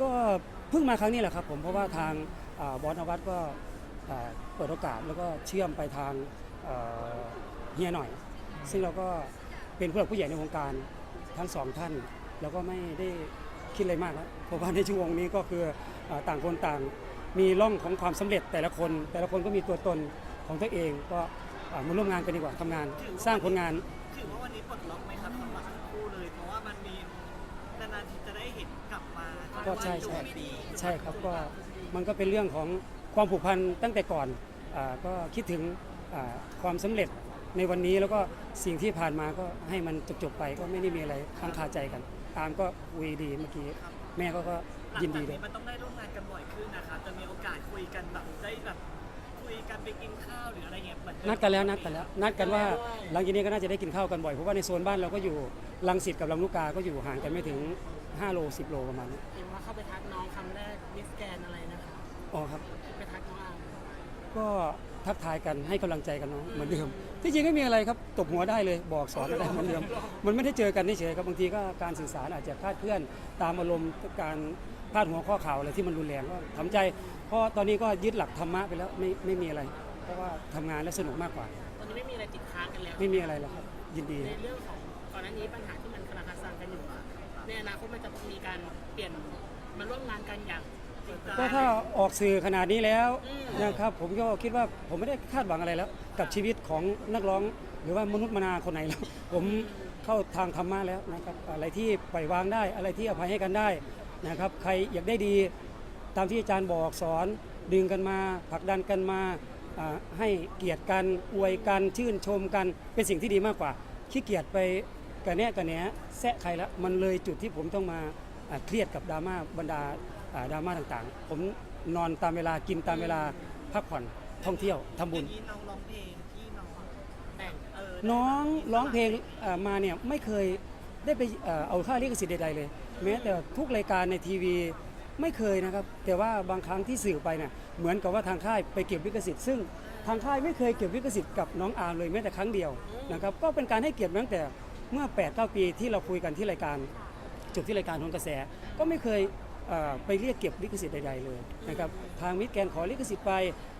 ก็เพิ่งมาครั้งนี้แหละครับผมเพราะว่าทางบอสนวัตก็เปิดโอกาสแล้วก็เชื่อมไปทางเฮียหน่อย ซึ่งเราก็เป็นผู้หลักผู้ใหญ่ในวงการทั้งสองท่าน แล้วก็ไม่ได้คิดอะไรมากแล้วเพราะว่าในช่วงนี้ก็คืออต่างคนต่างมีร่องของความสำเร็จแต่ละคน แต่ละคนก็มีตัวตนของตัวเองก็มาร่วมงานกันดีกว่าทำงาน สร้างผลงานถือว่าวันนี้ปลดล็อกไหม ก็ใช่ใช่ไม่ดีใช่ครับก็มันก็เป็นเรื่องของความผูกพันตั้งแต่ก่อนอาก็คิดถึงอ่าความสำเร็จในวันนี้แล้วก็สิ่งที่ผ่านมาก็ให้มันจบๆไปก็ไม่ได้มีอะไรค้างคาใจกันตามก็คุยดีเมื่อกี้แม่เขาก็หลังยินจากดีด้วยนี้มันต้องได้ร่วมงานกันบ่อยขึ้นนะครับจะมีโอกาสคุยกันแบบได้แบบคุยกันไปกินข้าวหรืออะไรเงี้ยเหมือนเดิมนัดกันแล้วนัดกันแล้วนัดกันว่าหลังจากนี้ก็น่าจะได้กินข้าวกันบ่อยเพราะว่าในโซนบ้านเราก็อยู่ลังสิตกับลำลูกกาก็อยู่ห่างกันไม่ถึง 5 โล 10 โลประมาณนี้เห็น ว่าเข้าไปทักน้องคำแรกมิสแกนอะไรนะคะอ๋อครับ ไปทักน้องอาร์มก็ทักทายกันให้กำลังใจกันเนาะเหมือนเดิม ที่จริงไม่มีอะไรครับตบหัวได้เลยบอกสอนอะไรเหมือนเดิม มันไม่ได้เจอกันเฉยๆครับบางทีก็การสื่อสารอาจจะคลาดเคลื่อนตามอารมณ์การพาดหัวข้อข่าวอะไรที่มันรุนแรงก็ทำใจเพราะตอนนี้ก็ยึดหลักธรรมะไปแล้วไม่ไม่มีอะไร เพราะว่าทำงานและสนุกมากกว่า ตอนนี้ไม่มีอะไรติดค้างกันแล้ว ไม่มีอะไรแล้วครับยินดีในเรื่องของก่อนหน้านี้ปัญหาที่มันคาราคาซังกันอยู่อะ ในอนาคตมันจะมีการเปลี่ยนมาร่วมงานกันอย่างจริงจัง ก็ถ้าออกสื่อขนาดนี้แล้วอืม นะครับผมก็คิดว่าผมไม่ได้คาดหวังอะไรแล้ว กับชีวิตของนักร้อง หรือว่ามนุษย์มนาคนไหนแล้ว ผมเข้าทางธรรมะแล้วนะครับ อะไรที่ปล่อยวางได้อะไรที่อภัยให้กันได้นะครับ ใครอยากได้ดี ตามที่อาจารย์บอกสอนดึงกันมาผลักดันกันมาอ่าให้เกียรติกันอวยกันชื่นชมกันเป็นสิ่งที่ดีมากกว่าขี้เกียจไป กระแนะกระแหนแซะใครละมันเลยจุดที่ผมต้องมาอ่าเครียดกับดราม่าบรรดาอ่าดราม่าต่างๆ ผมนอนตามเวลากินตามเวลาพักผ่อนท่องเที่ยวทำบุอญย่างนี้น้องร้องเพลงที่น้องแต่งเออน้องร้องเพลงเอ่อมาเนี่ยไม่เคยได้ไปเอ่อเอาค่าลิขสิทธิ์ใดๆเลย แม้แต่ทุกรายการในทีวีไม่เคยนะครับ แต่ว่าบางครั้งที่สื่อไปเนี่ยเหมือนกับว่าทางค่ายไปเก็บลิขสิทธิ์ซึ่งทางค่ายไม่เคยเก็บลิขสิทธิ์กับน้องอาร์มเลยแม้แต่ครั้งเดียวนะครับก็เป็นการให้เกียรติมาตั้งแต่ เมื่อ8-9ปีที่เราคุยกันที่รายการจบที่รายการโหนกระแส ก็ไม่เคยไปเรียกเก็บลิขสิทธิ์ใดๆเลยนะครับทางมิตรแกนขอลิขสิทธิ์ไป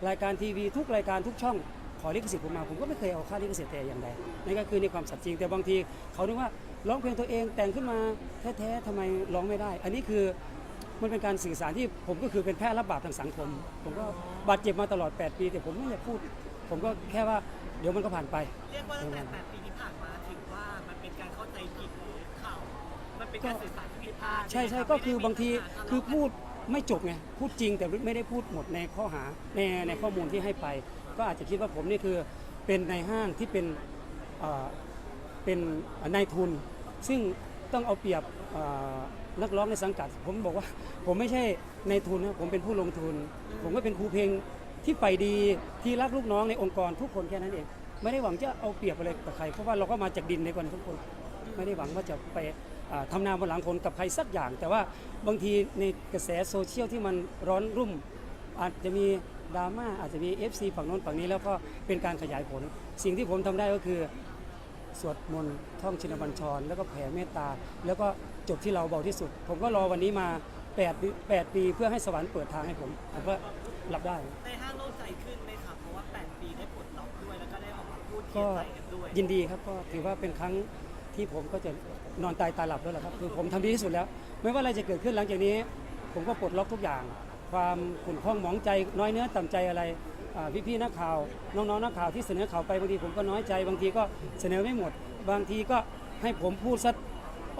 รายการทีวีทุกรายการทุกช่องขอลิขสิทธิ์ผมมาผมก็ไม่เคยเอาค่าลิขสิทธิ์แต่อย่างใดนั่นก็คือในความสัตย์จริงแต่บางทีเขาคิดว่าร้องเพลงตัวเองแต่งขึ้นมาแท้ๆทำไมร้องไม่ได้ อันนี้คือมันเป็นการสื่อสารที่ผมก็คือเป็นแพร่รับบาปทางสังคม ผมก็บาดเจ็บมาตลอด 8 ปี แต่ผมไม่อยากพูด ผมก็แค่ว่าเดี๋ยวมันก็ผ่านไปเรียกว่าตั้งแต่แป เป็นการสื่อสารที่ผิดพลาดใช่ใช่ไหมรับก็คือบางทีไม่ได้มีปัญหาคือพูดไม่จบไงพูดจริงแต่ไม่ได้พูดหมดในข้อหาในในข้อมูลที่ให้ไป ก็อาจจะคิดว่าผมนี่คือเป็นในายห้างที่เป็นเอ่อเป็นนายทุน ซึ่งต้องเอาเปรียบเอ่อนักร้องในสังกัด ผมบอกว่า ผมไม่ใช่ในายทุนนะผมเป็นผู้ลงทุน ผมก็เป็นครูเพลงที่ไปดีที่รักลูกน้องในองค์กรทุกคนแค่นั้นเอง ไม่ได้หวังจะเอาเปรียบอะไรกับใครเพราะว่าเราก็มาจากดินในกันทุกคน ไม่ได้หวังว่าจะไปอ่าทำนาบนหลังคนกับใครสักอย่าง แต่ว่าบางทีในกระแสโซเชียลที่มันร้อนรุ่ม อาจจะมีดราม่าอาจจะมี FC ฝั่งโน้นฝั่งนี้แล้วก็เป็นการขยายผล สิ่งที่ผมทำได้ก็คือสวดมนต์ท่องชินบัญชร แล้วก็แผ่เมตตา แล้วก็จบที่เราเบาที่สุด ผมก็รอวันนี้มา8ปี8ปีเพื่อให้สวรรค์เปิดทางให้ผมผมก็รับได้ในห้างโล่งใจขึ้นไหมครับเพราะว่า 8 ปีได้ปลดล็อกด้วยแล้วก็ได้ออกมาพูดเคลีก็ยร์ใจกันด้วยยินดีครับก็ถือว่าเป็นครั้ง ที่ผมก็จะนอนตายตาหลับแล้วแหละครับคือผมทำดีที่สุดแล้ว ไม่ว่าอะไรจะเกิดขึ้นหลังจากนี้ ผมก็ปลดล็อกทุกอย่าง ความขุ่นข้องหมองใจน้อยเนื้อต่ำใจอะไรอ่าพี่ๆนักข่าว น้องๆนักข่าวที่เสนอข่าวไปบางทีผมก็น้อยใจ บางทีก็เสนอไม่หมด บางทีก็ให้ผมพูดซะ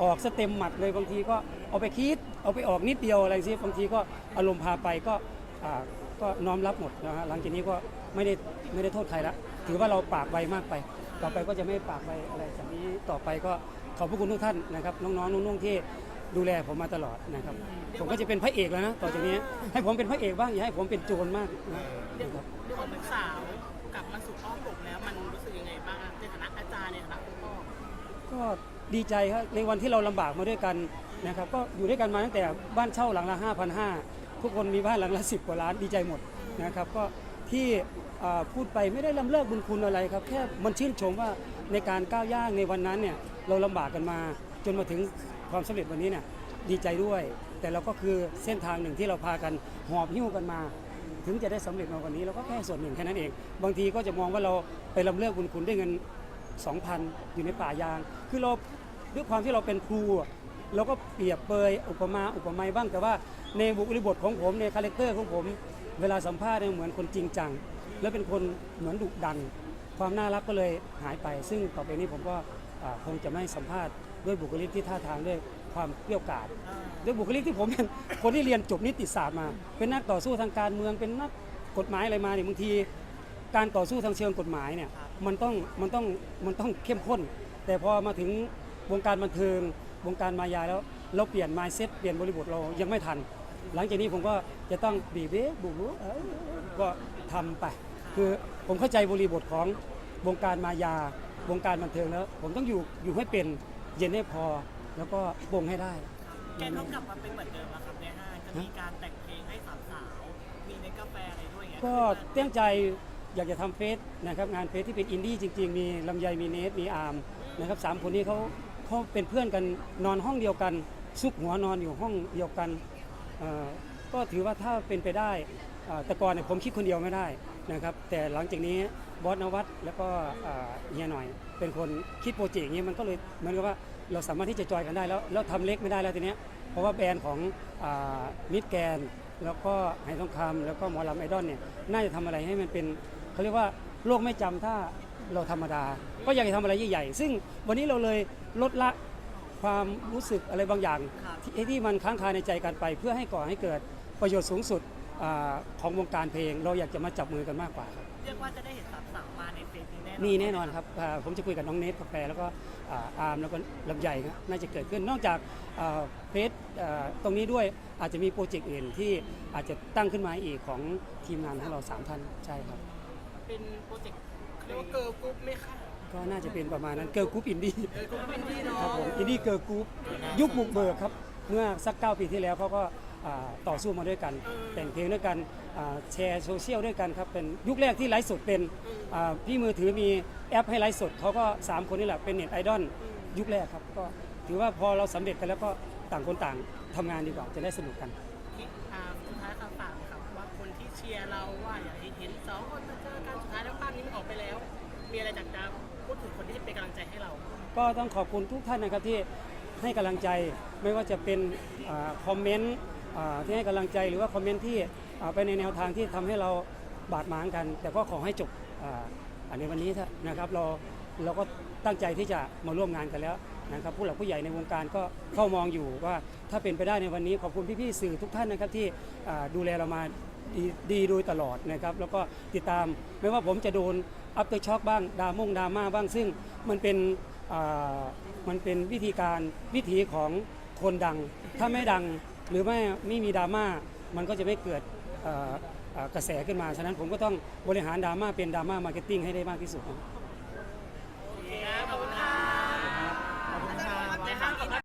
ออกซะเต็มหมัดเลยบางทีก็เอาไปคิดเอาไปออกนิดเดียวอะไรสิบางทีก็อารมณ์พาไปก็อ่าก็น้อมรับหมดนะฮะหลังจากนี้ก็ไม่ได้ไม่ได้โทษใครละถือว่าเราปากไวมากไป ต่อไปก็จะไม่ปากไวอะไรจากนี้ต่อไปก็ขอบพระคุณทุกท่านนะครับ น้องๆนุ่งๆที่ดูแลผมมาตลอดนะครับ ผมก็จะเป็นพระเอกแล้วนะต่อจากนี้ให้ผมเป็นพระเอกบ้างอย่าให้ผมเป็นโจรมากนะเรียกครับเรียกว่าลูกสาวกลับมาสู่อ้อมอกแล้วมันรู้สึกยังไงบ้างอะในฐานะอาจารย์ในฐานะคุณพ่อก็ดีใจครับในวันที่เราลำบากมาด้วยกันนะครับ ก็อยู่ด้วยกันมาตั้งแต่บ้านเช่าหลังละ5,500ทุกคนมีบ้านหลังละ10กว่าล้านดีใจหมดนะครับ ก็ ที่พูดไปไม่ได้ลำเลิกบุญคุณอะไรครับ แค่มันชื่นชมว่าในการก้าวย่างในวันนั้นเนี่ยเราลำบากกันมาจนมาถึงความสำเร็จวันนี้เนี่ยดีใจด้วย แต่เราก็คือเส้นทางหนึ่งที่เราพากันหอบหิ้วกันมา ถึงจะได้สำเร็จมาวันนี้เราก็แค่ส่วนหนึ่งแค่นั้นเอง บางทีก็จะมองว่าเราไปลำเลิกบุญคุณด้วยเงิน 2,000 อยู่ในป่ายาง คือเราด้วยความที่เราเป็นครูเราก็เปรียบเปยอุปมาอุปไมยบ้างแต่ว่าในบุคลิบทของผมในคาแรคเตอร์ของผม เวลาสัมภาษณ์เนี่ยเหมือนคนจริงจัง และเป็นคนเหมือนดุดัน ความน่ารักก็เลยหายไป ซึ่งต่อไปนี้ผมก็อ่าคงจะไม่สัมภาษณ์ด้วยบุคลิกที่ท่าทางด้วยความเกรี้ยวกราดด้วยบุคลิกที่ผมเป็น คนที่เรียนจบนิติศาสตร์มา เป็นนักต่อสู้ทางการเมืองเป็นนักกฎหมายอะไรมาเนี่ยบางที การต่อสู้ทางเชิงกฎหมายเนี่ยมันต้องมันต้องมันต้องเข้มข้น แต่พอมาถึงวงการบันเทิงวงการมายาแล้ว เราเปลี่ยน mindset เปลี่ยนบริบทเรายังไม่ทัน หลังจากนี้ผมก็จะต้องบีบเบ๊บุบุเอ้ยก็ทำไป คือผมเข้าใจบริบทของวงการมายาวงการบันเทิงแล้ว ผมต้องอยู่อยู่ให้เป็นเย็นให้พอ แล้วก็ปงให้ได้แกต้องกลับมาเป็นเหมือนเดิมแล้วครับในห้างจะมีการแต่งเพลงให้สามสาวมีในกาแฟอะไรด้วยไงก็เตั้งใจอยากจะทำเฟสนะครับงานเฟสที่เป็นอินดี้จริง ๆ มีลำไยมีเนสมีอาร์มนะครับสามคนนี้เขาเขาเป็นเพื่อนกันนอนห้องเดียวกันซุกหัวนอนอยู่ห้องเดียวกัน ก็ถือว่าถ้าเป็นไปได้แต่ก่อนเนี่ยผมคิดคนเดียวไม่ได้นะครับ แต่หลังจากนี้บอสนวัตแล้วก็เฮียหน่อย เป็นคนคิดโปรเจกต์อย่างนี้มันก็เลยเหมือนกับว่าเราสามารถที่จะจอยกันได้แล้วแล้วทำเล็กไม่ได้แล้วทีเนี้ยเพราะว่าแบรนด์ของมิดแกนแล้วก็ไหทองคำแล้วก็หมอลำไอดอลเนี่ยน่าจะทำอะไรให้มันเป็นเขาเรียกว่าโลกไม่จำถ้าเราธรรมดา ก็อยากจะทำอะไรใหญ่ๆซึ่งวันนี้เราเลยลดละ ความรู้สึกอะไรบางอย่างที่ที่มันค้างคาในใจกันไป เพื่อให้ก่อให้เกิดประโยชน์สูงสุดอาของวงการเพลง เราอยากจะมาจับมือกันมากกว่าครับเรียกว่าจะได้เห็นสามสาวมาในเฟซนี้แน่นอนมีแน่นอนครับอ่าผมจะคุยกับน้องเนทกาแฟแล้วก็อ่าอาร์มแล้วก็ลำใหญ่ครับน่าจะเกิดขึ้นนอกจากอ่าเฟสอ่าตรงนี้ด้วยอาจจะมีโปรเจกต์อื่นที่อาจจะตั้งขึ้นมาอีกของทีมงานของเราสามท่านใช่ครับ เป็นโปรเจกต์เรียกว่าเกิร์ลกรุ๊ปไหมคะ ก็น่าจะเป็นประมาณนั้นเกิร์ลกรุ๊ปอินดี้เกิร์ลกรุ๊ปเป็นที่เนาะครับผมอินดี้เกิร์ลกรุ๊ปยุคบุกเบิกครับ เมื่อสักเก้าปีที่แล้วเขาก็อ่าต่อสู้มาด้วยกัน แต่งเพลงด้วยกันอ่าแชร์โซเชียลด้วยกันครับเป็นยุคแรกที่ไลฟ์สดเป็นอ่าพี่มือถือมีแอปให้ไลฟ์สดเขาก็3คนนี่แหละเป็นเน็ตไอดอลยุคแรกครับก็ถือว่าพอเราสำเร็จกันแล้วก็ต่างคนต่างทำงานดีกว่าจะได้สนุกกันที่อ่าสุดท้ายคำฝากครับว่าคนที่เชียร์เราว่าอยากให้เห็นสองคนมาเจอกันสุดท้ายแล้วภาพนี้มันออกไปแล้ว มีอะไรจากจะพูดถึงคนที่ เป็นกำลังใจให้เรา ก็ต้องขอบคุณทุกท่านนะครับที่ให้กำลังใจไม่ว่าจะเป็นอาคอมเมนต์อ่าที่ให้กำลังใจหรือว่าคอมเมนต์ที่อ่าไปในแนวทางที่ทำให้เราบาดหมางกัน แต่ก็ขอให้จบอ่าอันในวันนี้เถอะนะครับเราเราก็ตั้งใจที่จะมาร่วมงานกันแล้วนะครับผู้หลักผู้ใหญ่ในวงการก็เฝ้ามองอยู่ว่าถ้าเป็นไปได้ในวันนี้ขอบคุณพี่ๆสื่อทุกท่านนะครับที่อ่าดูแลเรามาดีดีโดยตลอดนะครับแล้วก็ติดตามไม่ว่าผมจะโดนอัปเตอร์ช็อคบ้างดราม่งดราม่าบ้างซึ่ง มันเป็นมันเป็นวิธีการวิถีของคนดัง ถ้าไม่ดังหรือไม่ไม่มีดราม่ามันก็จะไม่เกิดกระแสขึ้นมา ฉะนั้นผมก็ต้องบริหารดราม่าเป็นดราม่ามาร์เก็ตติ้งให้ได้มากที่สุด